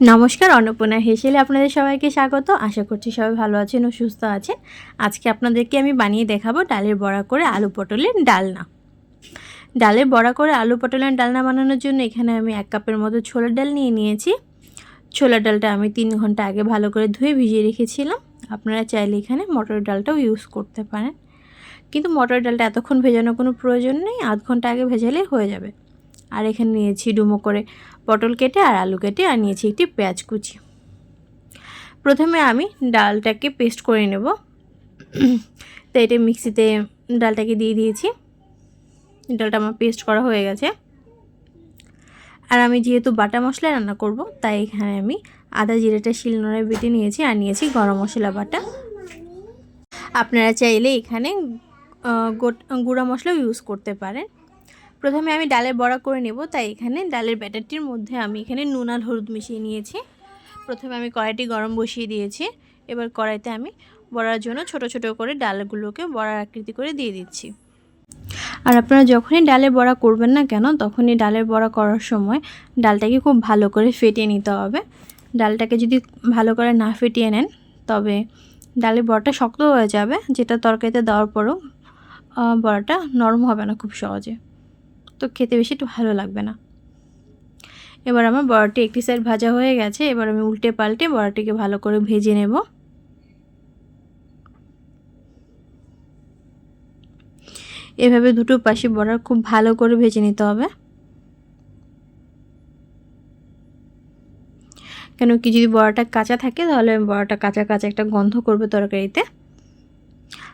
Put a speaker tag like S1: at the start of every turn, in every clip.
S1: নমস্কার, অন্নপূর্ণা হেসেলে আপনাদের সবাইকে স্বাগত। আশা করছি সবাই ভালো আছেন ও সুস্থ আছেন। আজকে আপনাদেরকে আমি বানিয়ে দেখাবো ডালের বড়া করে আলু পটলের ডালনা। ডালের বড়া করে আলু পটলের ডালনা বানানোর জন্য এখানে আমি এক কাপের মতো ছোলার ডাল নিয়ে নিয়েছি। ছোলার ডালটা আমি তিন ঘণ্টা আগে ভালো করে ধুয়ে ভিজিয়ে রেখেছিলাম। আপনারা চাইলে এখানে মটর ডালটাও ইউজ করতে পারেন। কিন্তু মটর ডালটা এতক্ষণ ভেজানোর কোনো প্রয়োজন নেই, আধ ঘণ্টা আগে ভেজালে হয়ে যাবে। আর এখানে নিয়েছি ডুমো করে পটল কেটে আর আলু কেটে আর নিয়েছি একটি পেঁয়াজ কুচি। প্রথমে আমি ডালটাকে পেস্ট করে নেব। তো এটা মিক্সিতে ডালটাকে দিয়ে দিয়েছি। ডালটা আমার পেস্ট করা হয়ে গেছে। আর আমি যেহেতু বাটা মশলা রান্না করব, তাই এখানে আমি আদা জিরেটা শিলনোড়ায় বেটে নিয়েছি আর নিয়েছি গরম মশলা বাটা। আপনারা চাইলে এখানে গুঁড়া মশলাও ইউজ করতে পারেন। প্রথমে আমি ডালের বড়া করে নেব, তাই এখানে ডালের ব্যাটারটির মধ্যে আমি এখানে নুন আর হলুদ মিশিয়ে নিয়েছি। প্রথমে আমি কড়াইটি গরম বসিয়ে দিয়েছি, এবার কড়াইতে আমি বড়ার জন্য ছোট ছোট করে ডালগুলোকে বড়ার আকৃতি করে দিয়ে দিচ্ছি। আর আপনারা যখনই ডালের বড়া করবেন না কেন, তখনই ডালের বড়া করার সময় ডালটাকে খুব ভালো করে ফেটিয়ে নিতে হবে। ডালটাকে যদি ভালো করে না ফেটিয়ে নেন, তবে ডালের বড়াটা শক্ত হয়ে যাবে, যেটা তরকারিতে দেওয়ার পরও বড়াটা নরম হবে না খুব সহজে। তো খেতে বেশি একটু ভালো লাগবে না। এবার আমার বড়াটি একটি সাইড ভাজা হয়ে গেছে, এবার আমি উল্টে পাল্টে বড়াটিকে ভালো করে ভেজে নেব। এভাবে দুটো পাশে বড়া খুব ভালো করে ভেজে নিতে হবে। কেন কি যদি বড়াটা কাঁচা থাকে, তাহলে বড়াটা কাঁচা কাঁচা একটা গন্ধ করবে তরকারিতে।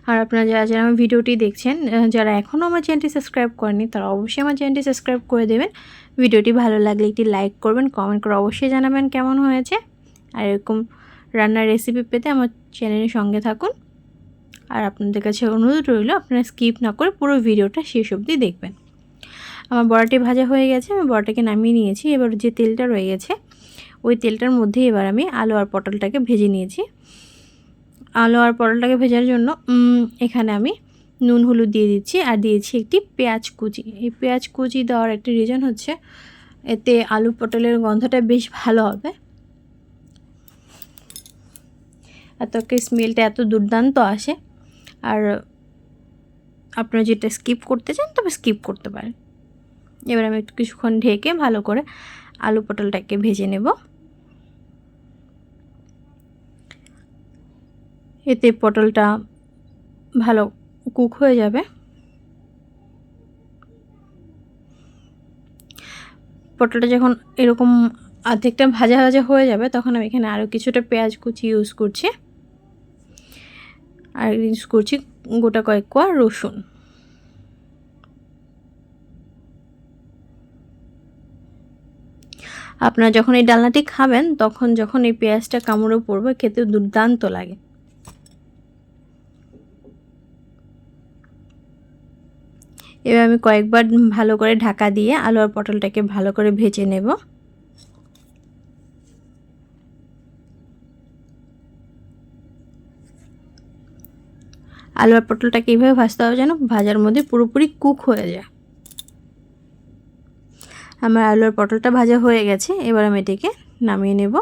S1: আর আপনারা যারা যারা আমার ভিডিওটি দেখছেন যারা এখনও আমার চ্যানেলটি সাবস্ক্রাইব করেনি তারা অবশ্যই আমার চ্যানেলটি সাবস্ক্রাইব করে দেবেন। ভিডিওটি ভালো লাগলে একটি লাইক করবেন, কমেন্ট করে অবশ্যই জানাবেন কেমন হয়েছে। আর এরকম রান্নার রেসিপি পেতে আমার চ্যানেলের সঙ্গে থাকুন। আর আপনাদের কাছে অনুরোধ রইল, আপনারা স্কিপ না করে পুরো ভিডিওটা শেষ অবধি দেখবেন। আমার বড়াটি ভাজা হয়ে গেছে, আমি বড়াটাকে নামিয়ে নিয়েছি। এবার যে তেলটা রয়ে গেছে, ওই তেলটার মধ্যে এবার আমি আলু আর পটলটাকে ভেজে নিয়েছি। আলু আর পটলটাকে ভেজার জন্য এখানে আমি নুন, হলুদ দিয়ে দিচ্ছি আর দিয়েছি একটি পেঁয়াজ কুচি। এই পেঁয়াজ কুচি দেওয়ার একটি রিজন হচ্ছে, এতে আলু পটলের গন্ধটা বেশ ভালো হবে। তরকারি স্মেলটা এত দুর্দান্ত আসে। আর আপনারা যেটা স্কিপ করতে চান, তবে স্কিপ করতে পারেন। এবার আমি একটু কিছুক্ষণ ঢেকে ভালো করে আলু পটলটাকে ভেজে নেব। এতে পটলটা ভালো কুক হয়ে যাবে। পটলটা যখন এরকম অর্ধেকটা ভাজা ভাজা হয়ে যাবে, তখন আমি এখানে আরও কিছুটা পেঁয়াজ কুচি ইউজ করছি। আর ইউজ করছি গোটা কয়েক কোয়া রসুন। আপনারা যখন এই ডালনাটি খাবেন, তখন যখন এই পেঁয়াজটা কামড়ে পড়বে, খেতে দুর্দান্ত লাগে। এবার আমি কয়েকবার ভালো করে ঢাকা দিয়ে আলু আর পটলটাকে ভালো করে ভেজে নেব। আলু আর পটলটাকে এইভাবে ভাজতে হবে যেন ভাজার মধ্যে পুরোপুরি কুক হয়ে যায়। আমার আলু আর পটলটা ভাজা হয়ে গেছে, এবার আমি এটিকে নামিয়ে নেব।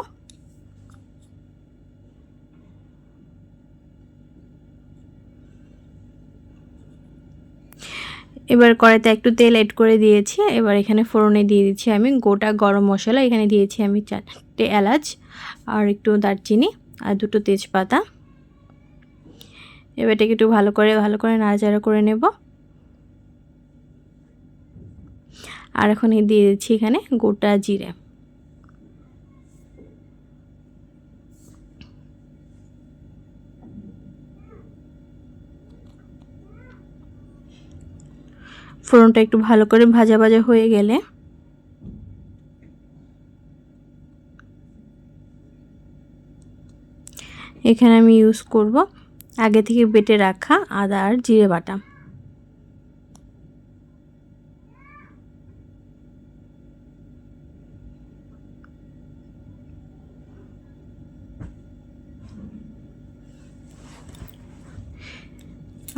S1: এবার কড়াইতে একটু তেল এড করে দিয়েছি। এবার এখানে ফোড়নে দিয়ে দিচ্ছি আমি গোটা গরম মশলা। এখানে দিয়েছি আমি চারটে এলাচ আর একটু দারচিনি আর দুটো তেজপাতা। এবার এটাকে একটু ভালো করে ভালো করে নাড়াচাড়া করে নেব। আর এখন দিয়ে দিচ্ছি এখানে গোটা জিরে। ফোড়নটা একটু ভালো করে ভাজা ভাজা হয়ে গেলে এখানে আমি ইউজ করব আগে থেকে বেটে রাখা আদা আর জিরে বাটা।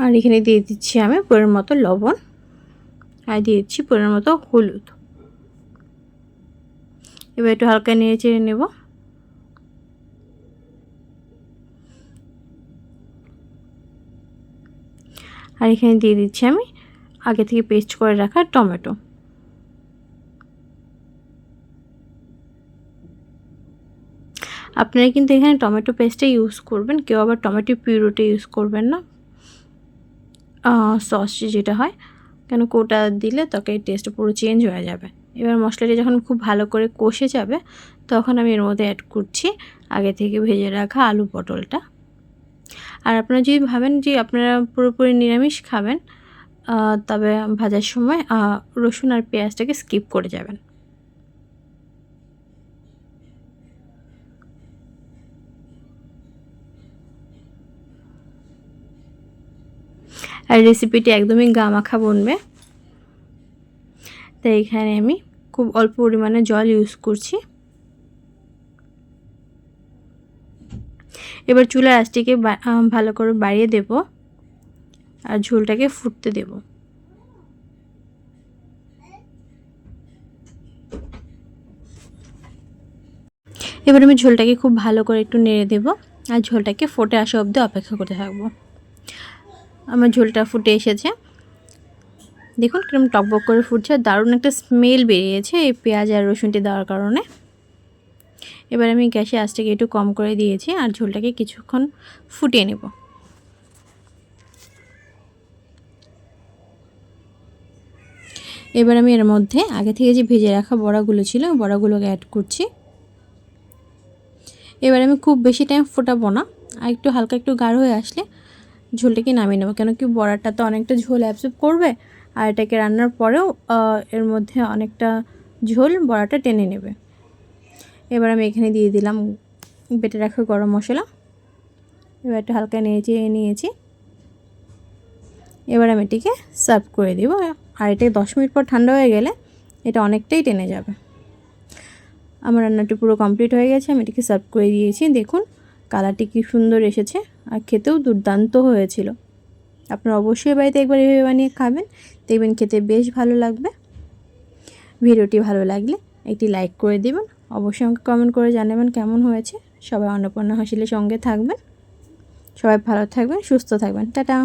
S1: আর এখানে দিয়ে দিচ্ছি আমি পরের মতো লবণ। আর দিয়ে দিচ্ছি পরের মতো হলুদ। এবার একটু হালকা নিয়ে চেড়ে নেব। আর এখানে দিয়ে দিচ্ছি আমি আগে থেকে পেস্ট করে রাখা টমেটো। আপনারা কিন্তু এখানে টমেটো পেস্টটা ইউজ করবেন, কেউ আবার টমেটো পিউরোটা ইউজ করবেন না। সস যেটা হয়। কেন কোটা দিলে তরকারির টেস্ট পুরো চেঞ্জ হয়ে যাবে। এবার মশলাটি যখন খুব ভালো করে কষে যাবে, তখন আমি এর মধ্যে অ্যাড করছি আগে থেকে ভেজে রাখা আলু পটলটা। আর আপনারা যদি ভাবেন যে আপনারা পুরোপুরি নিরামিষ খাবেন তবে ভাজার সময় রসুন আর পেঁয়াজটাকে স্কিপ করে যাবেন। আর রেসিপিটি একদমই গা মাখা বনবে। তাই এখানে আমি খুব অল্প পরিমাণে জল ইউজ করছি। এবার চুলার আঁচটিকে ভালো করে বাড়িয়ে দেব আর ঝোলটাকে ফুটতে দেব। এবার আমি ঝোলটাকে খুব ভালো করে একটু নেড়ে দেব আর ঝোলটাকে ফোটে আসা অবধি অপেক্ষা করতে থাকব। আমার ঝোলটা ফুটে এসেছে। দেখুন কিরম টকবক করে ফুটছে দারুণ একটা স্মেল বেরিয়েছে এই পেঁয়াজ আর রসুনটি দেওয়ার কারণে। এবার আমি গ্যাসে আঁচটাকে একটু কম করে দিয়েছি আর ঝোলটাকে কিছুক্ষণ ফুটিয়ে নেব। এবার আমি এর মধ্যে আগে থেকে যে ভেজে রাখা বড়াগুলো ছিল, বড়াগুলোকে অ্যাড করছি। এবার আমি খুব বেশি টাইম ফোটাবো না, আর একটু হালকা একটু গাঢ় হয়ে আসলে ঝোলটাকে নামিয়ে নেব। কেন কি বড়াটা তো অনেকটা ঝোল অ্যাবসর্ব করবে, আর এটাকে রান্নার পরেও এর মধ্যে অনেকটা ঝোল বড়াটা টেনে নেবে। এবার আমি এখানে দিয়ে দিলাম, বেটে রাখা গরম মশলা। এবার একটু হালকা নিয়েছি নিয়েছি। এবার আমি এটিকে সার্ভ করে দিব। আর এটাকে দশ মিনিট পর ঠান্ডা হয়ে গেলে এটা অনেকটাই টেনে যাবে। আমার রান্নাটি পুরো কমপ্লিট হয়ে গেছে, আমি এটিকে সার্ভ করে দিয়েছি। দেখুন কালারটি কি সুন্দর এসেছে। আর খেতেও দুর্দান্ত হয়েছিল। আপনারা অবশ্যই বাড়িতে একবার এভাবে বানিয়ে খাবেন। দেখবেন খেতে বেশ ভালো লাগবে। ভিডিওটি ভালো লাগলে একটি লাইক করে দেবেন। অবশ্যই আমাকে কমেন্ট করে জানাবেন কেমন হয়েছে। সবাই অন্নপূর্ণা হাসিলের সঙ্গে থাকবেন। সবাই ভালো থাকবেন, সুস্থ থাকবেন। টাটা।